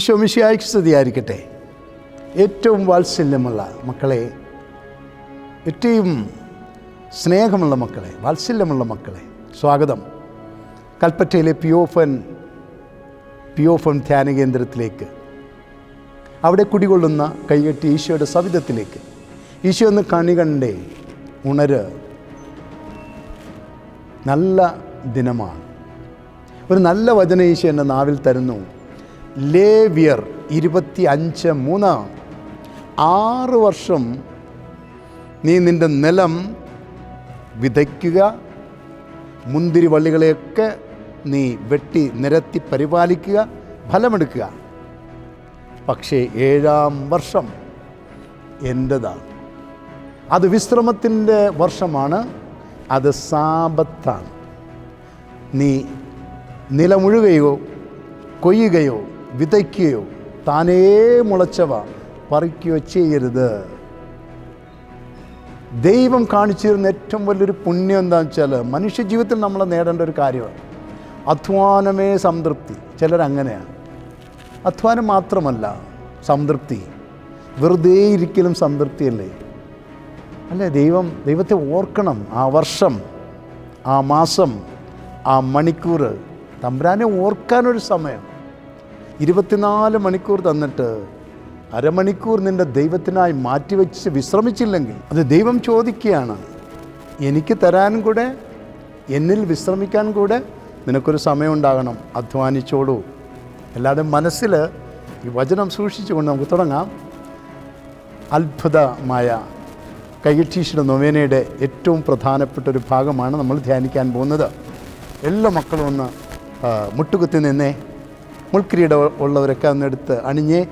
ഈശോ മിശിയായ്ക്ക് സ്തുതിയായിരിക്കട്ടെ ഏറ്റവും വാത്സല്യമുള്ള മക്കളെ ഏറ്റവും സ്നേഹമുള്ള മക്കളെ വാത്സല്യമുള്ള മക്കളെ സ്വാഗതം. കൽപ്പറ്റയിലെ പിയോഫൻ പിയോഫൻ ധ്യാന കേന്ദ്രത്തിലേക്ക് അവിടെ കുടികൊള്ളുന്ന കൈകെട്ടി ഈശോയുടെ സവിധത്തിലേക്ക്. ഈശോ ഒന്ന് കണി കണ്ടേ ഉണര്. നല്ല ദിനമാണ്. ഒരു നല്ല വചന ഈശോ എന്റെ നാവിൽ തരുന്നു. ലേവ്യർ ഇരുപത്തി അഞ്ച് മൂന്ന്. ആറ് വർഷം നീ നിന്റെ നിലം വിതയ്ക്കുക മുന്തിരി വള്ളികളെയൊക്കെ നീ വെട്ടി നിരത്തി പരിപാലിക്കുക ഫലമെടുക്കുക. പക്ഷേ ഏഴാം വർഷം എന്റെതാണ് അത് വിശ്രമത്തിന്റെ വർഷമാണ് അത് സാപത്താണ് നീ നിലമുഴുകയോ കൊയ്യുകയോ വിതയ്ക്കുകയോ താനേ മുളച്ചവ പറിക്കുകയോ ചെയ്യരുത്. ദൈവം കാണിച്ചു തരുന്ന ഏറ്റവും വലിയൊരു പുണ്യം എന്താണെന്ന് വെച്ചാൽ മനുഷ്യ ജീവിതത്തിൽ നമ്മൾ നേടേണ്ട ഒരു കാര്യമാണ്. അധ്വാനമേ സംതൃപ്തി. ചിലരങ്ങനെയാണ് അധ്വാനം മാത്രമല്ല സംതൃപ്തി. വെറുതെ ഇരിക്കലും സംതൃപ്തിയല്ലേ? അല്ലേ ദൈവം ദൈവത്തെ ഓർക്കണം. ആ വർഷം ആ മാസം ആ മണിക്കൂർ തമ്പുരാനെ ഓർക്കാനൊരു സമയം. ഇരുപത്തിനാല് മണിക്കൂർ തന്നിട്ട് അരമണിക്കൂർ നിന്റെ ദൈവത്തിനായി മാറ്റിവെച്ച് വിശ്രമിച്ചില്ലെങ്കിൽ അത് ദൈവം ചോദിക്കുകയാണ്. എനിക്ക് തരാനും കൂടെ എന്നിൽ വിശ്രമിക്കാൻ കൂടെ നിനക്കൊരു സമയമുണ്ടാകണം അധ്വാനിച്ചോളൂ. അല്ലാതെ മനസ്സിൽ ഈ വചനം സൂക്ഷിച്ചുകൊണ്ട് നമുക്ക് തുടങ്ങാം. അത്ഭുതമായ കൈകട്ടീശ്വര നൊവേനയുടെ ഏറ്റവും പ്രധാനപ്പെട്ട ഒരു ഭാഗമാണ് നമ്മൾ ധ്യാനിക്കാൻ പോകുന്നത്. എല്ലാ മക്കളും ഒന്ന് മുട്ടുകുത്തി നിന്നേ. മുൾക്കിരീട ഉള്ളവരൊക്കെ അന്നെടുത്ത് അണിഞ്ഞ്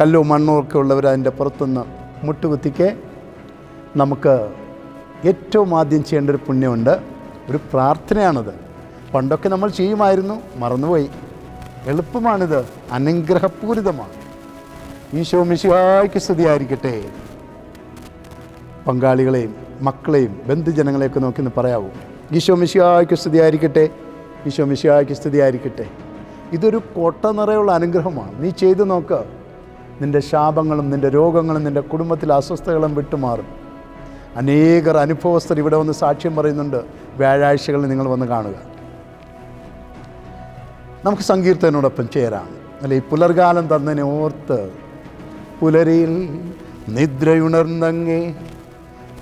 കല്ലോ മണ്ണോ ഒക്കെ ഉള്ളവർ അതിന്റെ പുറത്തുനിന്ന് മുട്ടുകുത്തിക്ക് നമുക്ക് ഏറ്റവും ആദ്യം ചെയ്യേണ്ട ഒരു പുണ്യമുണ്ട്. ഒരു പ്രാർത്ഥനയാണത്. പണ്ടൊക്കെ നമ്മൾ ചെയ്യുമായിരുന്നു. മറന്നുപോയി. എളുപ്പമാണിത്. അനുഗ്രഹപൂരിതമാണ്. ഈശോ മിശിഹായ്ക്ക് സ്തുതിയായിരിക്കട്ടെ. പങ്കാളികളെയും മക്കളെയും ബന്ധുജനങ്ങളെയൊക്കെ നോക്കി ഒന്ന് പറയാവൂ. ഈശോ മിശിഹായ്ക്ക് സ്തുതിയായിരിക്കട്ടെ. ഈശോ മിശിഹായ്ക്ക് സ്തുതിയായിരിക്കട്ടെ. ഇതൊരു കൊട്ട നിറയുള്ള അനുഗ്രഹമാണ്. നീ ചെയ്തു നോക്ക്. നിന്റെ ശാപങ്ങളും നിന്റെ രോഗങ്ങളും നിന്റെ കുടുംബത്തിലെ അസ്വസ്ഥകളും വിട്ടുമാറും. അനേകർ അനുഭവസ്ഥർ ഇവിടെ വന്ന് സാക്ഷ്യം പറയുന്നുണ്ട്. വ്യാഴാഴ്ചകളിൽ നിങ്ങൾ വന്ന് കാണുക. നമുക്ക് സങ്കീർത്തനോടൊപ്പം ചേരാം. അല്ല ഈ പുലർകാലം തന്നതിനെ ഓർത്ത് പുലരിയിൽ നിദ്രയുണർന്നങ്ങേ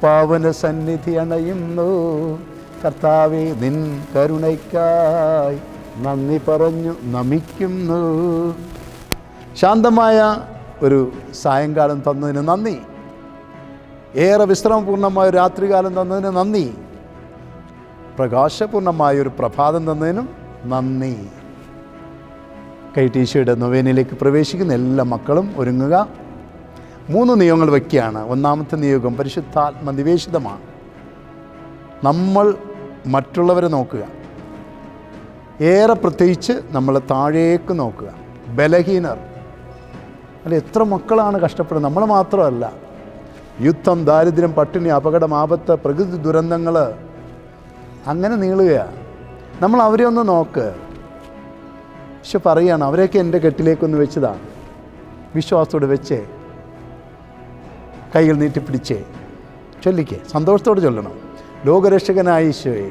പാവന സന്നിധി അണയുന്നു. കർത്താവേ നിൻ കരുണയ്ക്കായി നന്ദി പറഞ്ഞു നമിക്കുന്നു. ശാന്തമായ ഒരു സായങ്കാലം തന്നതിന് നന്ദി. ഏറെ വിശ്രമപൂർണമായ രാത്രികാലം തന്നതിന് നന്ദി. പ്രകാശപൂർണമായ ഒരു പ്രഭാതം തന്നതിനും നന്ദി. കൈ ടീഷയുടെ നൊവേനയിലേക്ക് പ്രവേശിക്കുന്ന എല്ലാ മക്കളും ഒരുങ്ങുക. മൂന്ന് നിയമങ്ങൾ വയ്ക്കുകയാണ്. ഒന്നാമത്തെ നിയോഗം പരിശുദ്ധാത്മ നിവേശിതമാണ് നമ്മൾ മറ്റുള്ളവരെ നോക്കുക. ഏറെ പ്രത്യേകിച്ച് നമ്മൾ താഴേക്ക് നോക്കുക. ബലഹീനർ. അല്ല എത്ര മക്കളാണ് കഷ്ടപ്പെടുന്നത്? നമ്മൾ മാത്രമല്ല. യുദ്ധം ദാരിദ്ര്യം പട്ടിണി അപകടം ആപത്ത് പ്രകൃതി ദുരന്തങ്ങൾ അങ്ങനെ നീളുകയാണ് നമ്മൾ അവരെ ഒന്ന് നോക്ക്. പക്ഷെ പറയുകയാണ് അവരെയൊക്കെ എന്റെ കെട്ടിലേക്കൊന്ന് വെച്ചതാണ് വിശ്വാസത്തോട് വെച്ചേ. കൈകൾ നീട്ടിപ്പിടിച്ചേ. ചൊല്ലിക്കേ. സന്തോഷത്തോടെ ചൊല്ലണം. ലോകരക്ഷകനായ ഈശോയെ.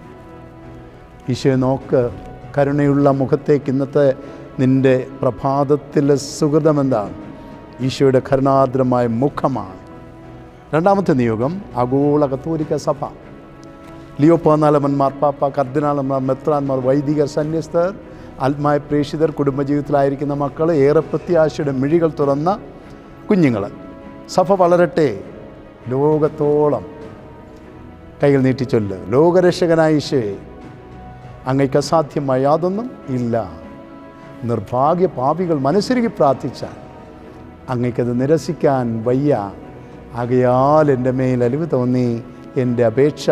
ഈശോയെ നോക്ക് കരുണയുള്ള മുഖത്തേക്ക് ഇന്നത്തെ നിന്റെ പ്രഭാതത്തിലെ സുഹൃതം എന്താണ്? ഈശോയുടെ കരുണാദ്രമായ മുഖമാണ്. രണ്ടാമത്തെ നിയോഗം ആഗോള കത്തോലിക്ക സഭ. ലിയോ പതിനാലമൻ മാർപ്പാപ്പ കർദിനാളന്മാർ മെത്രാന്മാർ വൈദികർ സന്യസ്തർ ആത്മായ പ്രേക്ഷിതർ കുടുംബജീവിതത്തിലായിരിക്കുന്ന മക്കൾ ഏറെ പ്രത്യാശയുടെ മിഴികൾ തുറന്ന കുഞ്ഞുങ്ങൾ സഭ വളരട്ടെ ലോകത്തോളം. കൈകൾ നീട്ടിച്ചൊല്ല്. ലോകരക്ഷകനായ ഈശോയെ അങ്ങയ്ക്ക് അസാധ്യമായ യാതൊന്നും ഇല്ല. നിർഭാഗ്യ പാപികൾ മനസ്സിരുകി പ്രാർത്ഥിച്ചാൽ അങ്ങയ്ക്കത് നിരസിക്കാൻ വയ്യ. ആകയാൽ എന്റെ മേൽ അലിവ് തോന്നി എന്റെ അപേക്ഷ.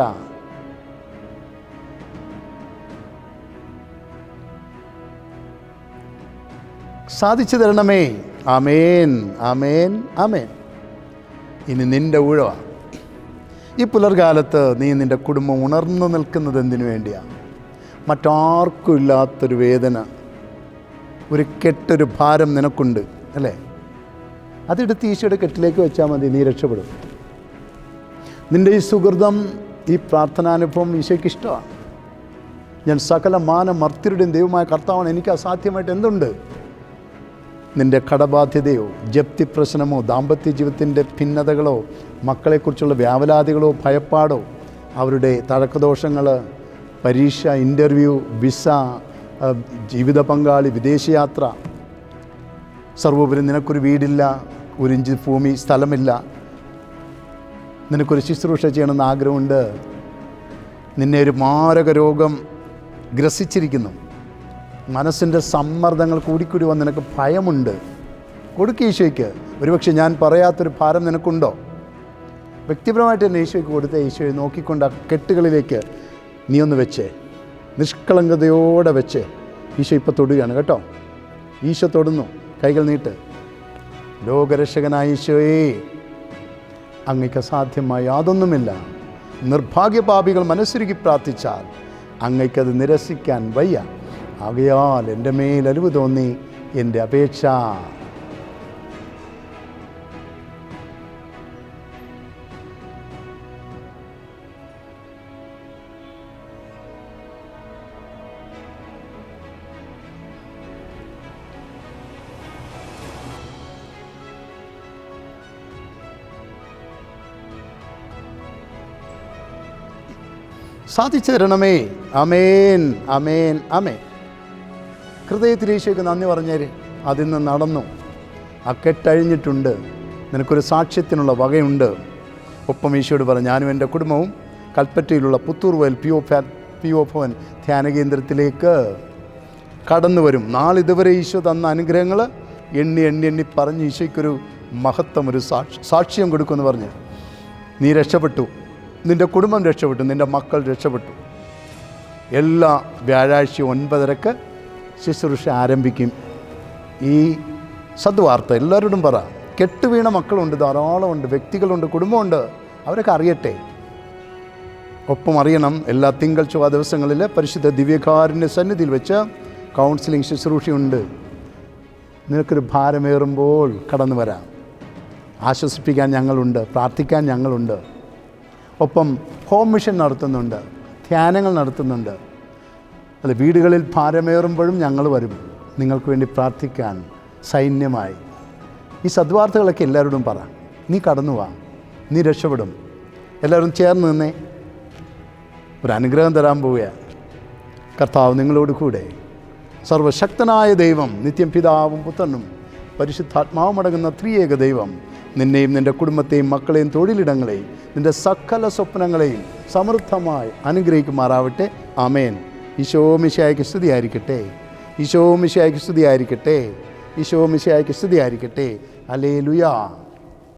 സാധിച്ചു തരണമേ. ആമേൻ ആമേൻ ആമേൻ. ഇനി നിന്റെ ഊഴവ ഈ പുലർകാലത്ത് നീ നിന്റെ കുടുംബം ഉണർന്നു നിൽക്കുന്നത് എന്തിനു വേണ്ടിയാണ് മറ്റാർക്കും ഇല്ലാത്തൊരു വേദന ഒരു കെട്ടൊരു ഭാരം നിനക്കുണ്ട് അല്ലേ? അതെടുത്ത് ഈശോയുടെ കെട്ടിലേക്ക് വെച്ചാൽ മതി നീ രക്ഷപ്പെടും. നിന്റെ ഈ സുഹൃതം ഈ പ്രാർത്ഥനാനുഭവം ഈശോയ്ക്ക് ഇഷ്ടമാണ്. ഞാൻ സകല മാന മർത്തിരുടെയും ദൈവമായ കർത്താവാണ് എനിക്ക് അസാധ്യമായിട്ട് എന്തുണ്ട്? നിന്റെ കടബാധ്യതയോ ജപ്തി പ്രശ്നമോ ദാമ്പത്യ ജീവിതത്തിന്റെ ഭിന്നതകളോ മക്കളെക്കുറിച്ചുള്ള വ്യാവലാതികളോ ഭയപ്പാടോ അവരുടെ തഴക്കദോഷങ്ങൾ പരീക്ഷ ഇന്റർവ്യൂ വിസ ജീവിത പങ്കാളി വിദേശയാത്ര. സർവോപരി നിനക്കൊരു വീടില്ല ഒരു ഇഞ്ച് ഭൂമി സ്ഥലമില്ല. നിനക്കൊരു ശുശ്രൂഷ ചെയ്യണമെന്ന് ആഗ്രഹമുണ്ട്. നിന്നെ ഒരു മാരക രോഗം ഗ്രസിച്ചിരിക്കുന്നു. മനസ്സിന്റെ സമ്മർദ്ദങ്ങൾ കൂടിക്കൂടി വന്ന് നിനക്ക് ഭയമുണ്ട്. കൊടുക്കുക ഈശോയ്ക്ക്. ഒരുപക്ഷെ ഞാൻ പറയാത്തൊരു ഭാരം നിനക്കുണ്ടോ? വ്യക്തിപരമായിട്ട് തന്നെ ഈശോയ്ക്ക് കൊടുത്ത ഈശോയെ നോക്കിക്കൊണ്ട് ആ കെട്ടുകളിലേക്ക് നീ ഒന്ന് വെച്ചേ. നിഷ്കളങ്കതയോടെ വെച്ച്. ഈശോ ഇപ്പോൾ തൊടുകയാണ് കേട്ടോ? ഈശോ തൊടുന്നു. കൈകൾ നീട്ട്. ലോകരക്ഷകനായ ഈശോയെ അങ്ങയ്ക്ക് അസാധ്യമായ യാതൊന്നുമില്ല. നിർഭാഗ്യപാപികൾ മനസ്സുരുക്കി പ്രാർത്ഥിച്ചാൽ അങ്ങയ്ക്കത് നിരസിക്കാൻ വയ്യ. ആകയാൽ എന്റെ മേൽ അലിവ് തോന്നി എന്റെ അപേക്ഷ സാധിച്ചു തരണമേ അമേൻ അമേൻ അമേൻ ഹൃദയത്തിൽ ഈശോയ്ക്ക് നന്ദി പറഞ്ഞേര് അതിൽ നിന്ന് നടന്നു. ആ കെട്ടഴിഞ്ഞിട്ടുണ്ട്. നിനക്കൊരു സാക്ഷ്യത്തിനുള്ള വകയുണ്ട്. ഒപ്പം ഈശോയോട് പറഞ്ഞു ഞാനും എന്റെ കുടുംബവും കൽപ്പറ്റയിലുള്ള Puthur Vayal P O P O Bhavan ധ്യാന കേന്ദ്രത്തിലേക്ക് കടന്നു വരും. നാളിതുവരെ ഈശോ തന്ന അനുഗ്രഹങ്ങൾ എണ്ണി എണ്ണി എണ്ണി പറഞ്ഞ് ഈശോയ്ക്കൊരു മഹത്വം ഒരു സാക്ഷി സാക്ഷ്യം കൊടുക്കുമെന്ന് പറഞ്ഞ് നീ രക്ഷപ്പെട്ടു. നിന്റെ കുടുംബം രക്ഷപ്പെട്ടു നിന്റെ മക്കൾ രക്ഷപ്പെട്ടു. എല്ലാ വ്യാഴാഴ്ച ഒൻപതരക്ക് ശുശ്രൂഷ ആരംഭിക്കും. ഈ സദ്വാർത്ത എല്ലാവരോടും പറ. കെട്ടുവീണ മക്കളുണ്ട് ധാരാളമുണ്ട് വ്യക്തികളുണ്ട് കുടുംബമുണ്ട്. അവരൊക്കെ അറിയട്ടെ. ഒപ്പം അറിയണം എല്ലാ തിങ്കൾ ചൊവ്വ ദിവസങ്ങളിൽ പരിശുദ്ധ ദിവ്യകാരുണ്യ സന്നിധിയിൽ വെച്ച് കൗൺസിലിംഗ് ശുശ്രൂഷയുണ്ട്. നിനക്കൊരു ഭാരമേറുമ്പോൾ കടന്നു വരാം. ആശ്വസിപ്പിക്കാൻ ഞങ്ങളുണ്ട് പ്രാർത്ഥിക്കാൻ ഞങ്ങളുണ്ട്. ഒപ്പം ഹോം മിഷൻ നടത്തുന്നുണ്ട് ധ്യാനങ്ങൾ നടത്തുന്നുണ്ട്. അല്ല വീടുകളിൽ ഭാരമേറുമ്പോഴും ഞങ്ങൾ വരും. നിങ്ങൾക്ക് വേണ്ടി പ്രാർത്ഥിക്കാൻ സൈന്യമായി. ഈ സദ്വാർത്തകളൊക്കെ എല്ലാവരോടും പറ. നീ കടന്നു വാ. നീ രക്ഷപ്പെടും. എല്ലാവരും ചേർന്ന് നിന്നേ. ഒരു അനുഗ്രഹം തരാൻ പോവുകയാണ് കർത്താവ് നിങ്ങളോട് കൂടെ. സർവശക്തനായ ദൈവം നിത്യം പിതാവും പുത്രനും പരിശുദ്ധാത്മാവും അടങ്ങുന്ന ത്രിയേക ദൈവം നിന്നെയും നിന്റെ കുടുംബത്തെയും മക്കളെയും തൊഴിലിടങ്ങളെയും നിന്റെ സകല സ്വപ്നങ്ങളെയും സമൃദ്ധമായി അനുഗ്രഹിക്കുമാറാവട്ടെ. അമേൻ ഈശോ മിശായ്ക്ക് സ്തുതിയായിരിക്കട്ടെ. ഈശോ മിശായ്ക്ക് സ്തുതിയായിരിക്കട്ടെ. ഈശോ മിശായ്ക്ക് സ്തുതിയായിരിക്കട്ടെ. അലേ ലുയാ